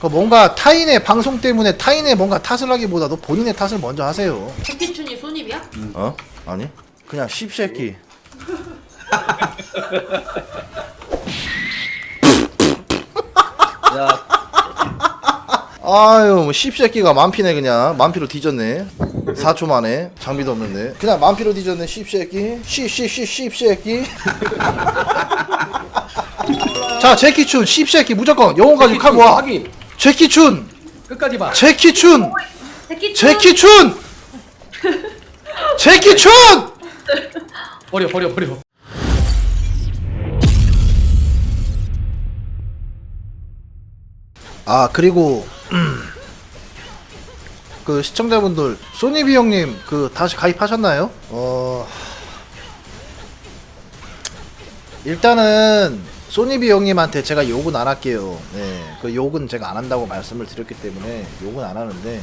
그 뭔가 타인의 방송 때문에 타인의 뭔가 탓을 하기보다도 본인의 탓을 먼저 하세요. 백기춘이 손입이야? 어? 아니? 그냥 씹새끼. 야, 아유, 뭐 씹새끼가 만피네 그냥. 만피로 뒤졌네. 4초 만에 장비도 없는데. 그냥 만피로 뒤졌네 씹새끼. 씹씹씹 씹새끼. 자, 제키춘 씹새끼 무조건 영혼 가지고 칼고 와. 확인. 제키춘. 끝까지 봐. 제키춘. 제키춘. 제키춘. 버려, 버려, 버려. 아 그리고 음, 그 시청자분들 소니비 형님 그 다시 가입하셨나요? 어 일단은 소니비 형님한테 제가 욕은 안 할게요. 네, 그 욕은 제가 안 한다고 말씀을 드렸기 때문에 욕은 안 하는데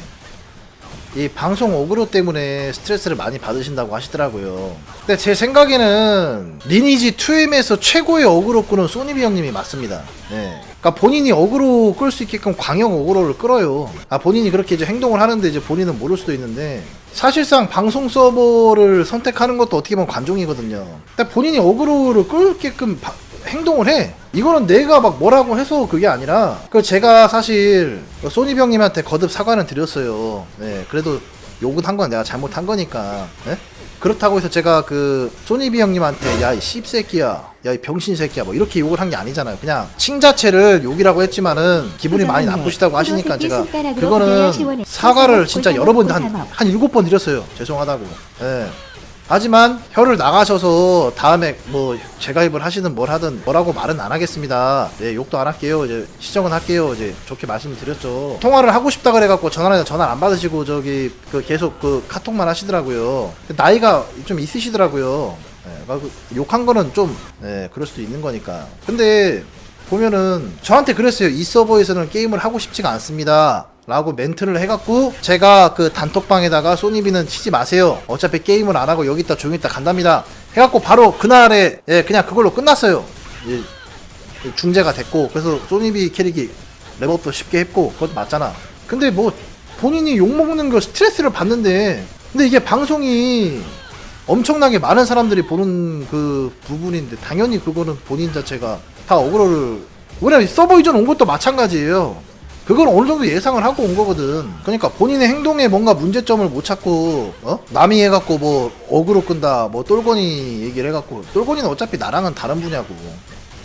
이 방송 어그로 때문에 스트레스를 많이 받으신다고 하시더라고요. 근데 제 생각에는 리니지 2M에서 최고의 어그로 끄는 소니비 형님이 맞습니다. 네. 그러니까 본인이 어그로 끌 수 있게끔 광역 어그로를 끌어요. 아 본인이 그렇게 이제 행동을 하는데 이제 본인은 모를 수도 있는데 사실상 방송 서버를 선택하는 것도 어떻게 보면 관종이거든요. 근데 본인이 어그로를 끌게끔 바- 행동을 해. 이거는 내가 막 뭐라고 해서 그게 아니라 그 제가 사실 소니 형님한테 거듭 사과는 드렸어요. 네, 그래도 욕은 한 건 내가 잘못한 거니까. 네? 그렇다고 해서 제가 그 소니비 형님한테 야 이 씹새끼야. 야 이 병신 새끼야. 뭐 이렇게 욕을 한 게 아니잖아요. 그냥 칭 자체를 욕이라고 했지만은 기분이 많이 나쁘시다고 하시니까 제가 그거는 사과를 진짜 여러 번 한 한 일곱 번 드렸어요. 죄송하다고. 예 하지만 혀를 나가셔서 다음에 뭐 재가입을 하시든 뭘 하든 뭐라고 말은 안 하겠습니다. 예, 욕도 안 할게요. 이제 시정은 할게요. 이제 좋게 말씀드렸죠. 통화를 하고 싶다 그래갖고 전화를 전화를 안 받으시고 저기 그 계속 그 카톡만 하시더라고요. 나이가 좀 있으시더라고요. 예, 그래갖고 욕한 거는 좀 예, 그럴 수도 있는 거니까. 근데 보면은 저한테 그랬어요. 이 서버에서는 게임을 하고 싶지가 않습니다. 라고 멘트를 해갖고 제가 그 단톡방에다가 소니비는 치지 마세요. 어차피 게임을 안 하고 여기 있다 조용히 있다 간답니다. 해갖고 바로 그날에 예, 그냥 그걸로 끝났어요. 예, 중재가 됐고 그래서 소니비 캐릭이 랩업도 쉽게 했고 그것도 맞잖아. 근데 뭐 본인이 욕먹는 거 스트레스를 받는데 근데 이게 방송이 엄청나게 많은 사람들이 보는 그 부분인데 당연히 그거는 본인 자체가 다 어그로를 왜냐면 서버 이전 온 것도 마찬가지예요. 그건 어느 정도 예상을 하고 온 거거든. 그러니까 본인의 행동에 뭔가 문제점을 못 찾고 어? 남이 해갖고 뭐 어그로 끈다 뭐 똘거니 얘기를 해갖고 똘거니는 어차피 나랑은 다른 분야고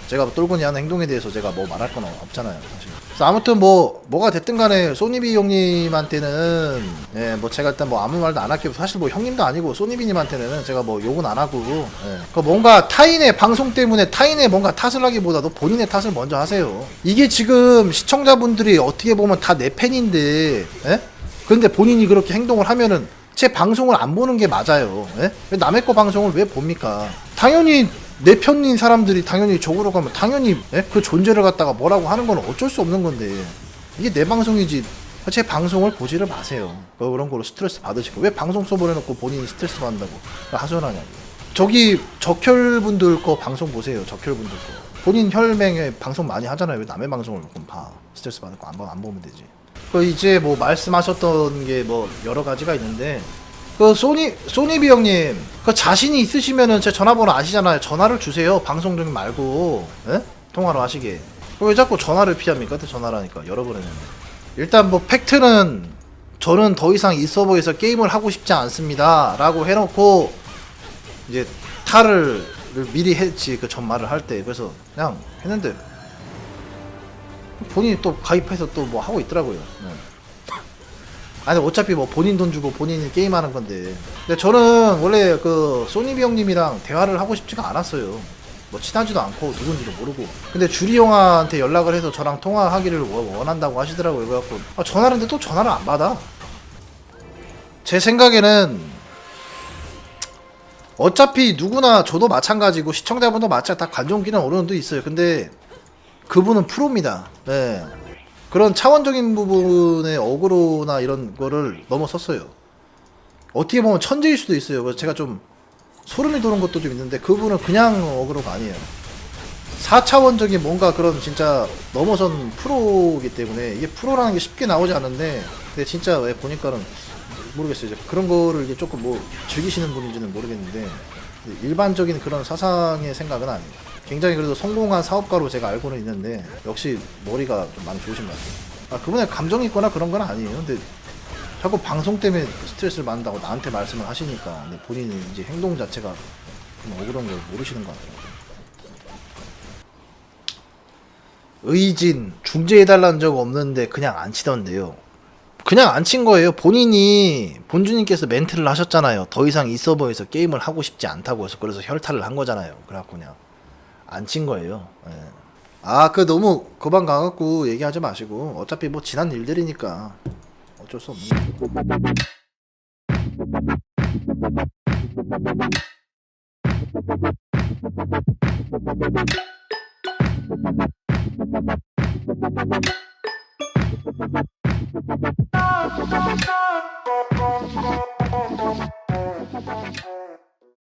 제가 똘거니 하는 행동에 대해서 제가 뭐 말할 건 없잖아요 사실. 그래서 아무튼 뭐 뭐가 됐든 간에 소니비 형님한테는 예, 뭐 제가 일단 뭐 아무 말도 안 할게요. 사실 뭐 형님도 아니고 소니비님한테는 제가 뭐 욕은 안 하고 예. 그 뭔가 타인의 방송 때문에 타인의 뭔가 탓을 하기보다도 본인의 탓을 먼저 하세요. 이게 지금 시청자분들이 어떻게 보면 다 내 팬인데 예? 근데 본인이 그렇게 행동을 하면은 제 방송을 안 보는 게 맞아요. 예? 왜 남의 거 방송을 왜 봅니까? 당연히 내 편인 사람들이 당연히 저으로 가면 당연히 예? 그 존재를 갖다가 뭐라고 하는 건 어쩔 수 없는 건데 이게 내 방송이지 제 방송을 보지를 마세요. 그- 그런 걸로 스트레스 받으시고 왜 방송 써버려놓고 본인이 스트레스 받는다고 하소연하냐고. 저기 적혈분들 거 방송 보세요. 적혈분들 거. 본인 혈맹에 방송 많이 하잖아요. 왜 남의 방송을 그럼 봐. 스트레스 받을 거안안 보면 되지. 그 이제 뭐 말씀하셨던 게 뭐 여러 가지가 있는데 그 소니 소니비 형님 그 자신이 있으시면은 제 전화번호 아시잖아요. 전화를 주세요. 방송 중 말고 예? 통화로 하시게. 그왜 자꾸 전화를 피합니까? 또 전화라니까 여러 번 했는데. 일단 뭐 팩트는 저는 더 이상 이 서버에서 게임을 하고 싶지 않습니다 라고 해놓고 이제 탈을 미리 했지 그 전말을 할 때 그래서 그냥 했는데 본인이 또 가입해서 또 뭐 하고 있더라고요. 네. 아니 어차피 뭐 본인 돈 주고 본인이 게임하는 건데. 근데 저는 원래 그 소니비 형님이랑 대화를 하고 싶지가 않았어요. 뭐 친하지도 않고 누군지도 모르고. 근데 주리 형한테 연락을 해서 저랑 통화하기를 원- 원한다고 하시더라고요. 그래갖고 아, 전화를 했는데 또 전화를 안 받아. 제 생각에는 어차피 누구나 저도 마찬가지고 시청자분도 마찬가지 다 관종기는 어느 정도 있어요. 근데 그분은 프로입니다. 네. 그런 차원적인 부분의 어그로나 이런 거를 넘어섰어요. 어떻게 보면 천재일 수도 있어요. 그래서 제가 좀 소름이 돋는 것도 좀 있는데 그분은 그냥 어그로가 아니에요. 4차원적인 뭔가 그런 진짜 넘어선 프로이기 때문에 이게 프로라는 게 쉽게 나오지 않는데 근데 진짜 왜 보니까는 모르겠어요. 이제 그런 거를 이제 조금 뭐 즐기시는 분인지는 모르겠는데 일반적인 그런 사상의 생각은 아니에요. 굉장히 그래도 성공한 사업가로 제가 알고는 있는데 역시 머리가 좀 많이 좋으신 것 같아요. 아, 그분의 감정이 있거나 그런 건 아니에요. 근데 자꾸 방송 때문에 스트레스를 받는다고 나한테 말씀을 하시니까 근데 본인은 이제 행동 자체가 좀 억울한 걸 모르시는 것 같아요. 의진 중재해달라는 적 없는데 그냥 안 치던데요. 그냥 안 친 거예요. 본인이 본주님께서 멘트를 하셨잖아요. 더 이상 이 서버에서 게임을 하고 싶지 않다고 해서 그래서 혈탈을 한 거잖아요. 그래갖고 그냥 안 친 거예요. 예. 아, 그 너무 거방 가갖고 얘기하지 마시고 어차피 뭐 지난 일들이니까 어쩔 수 없는.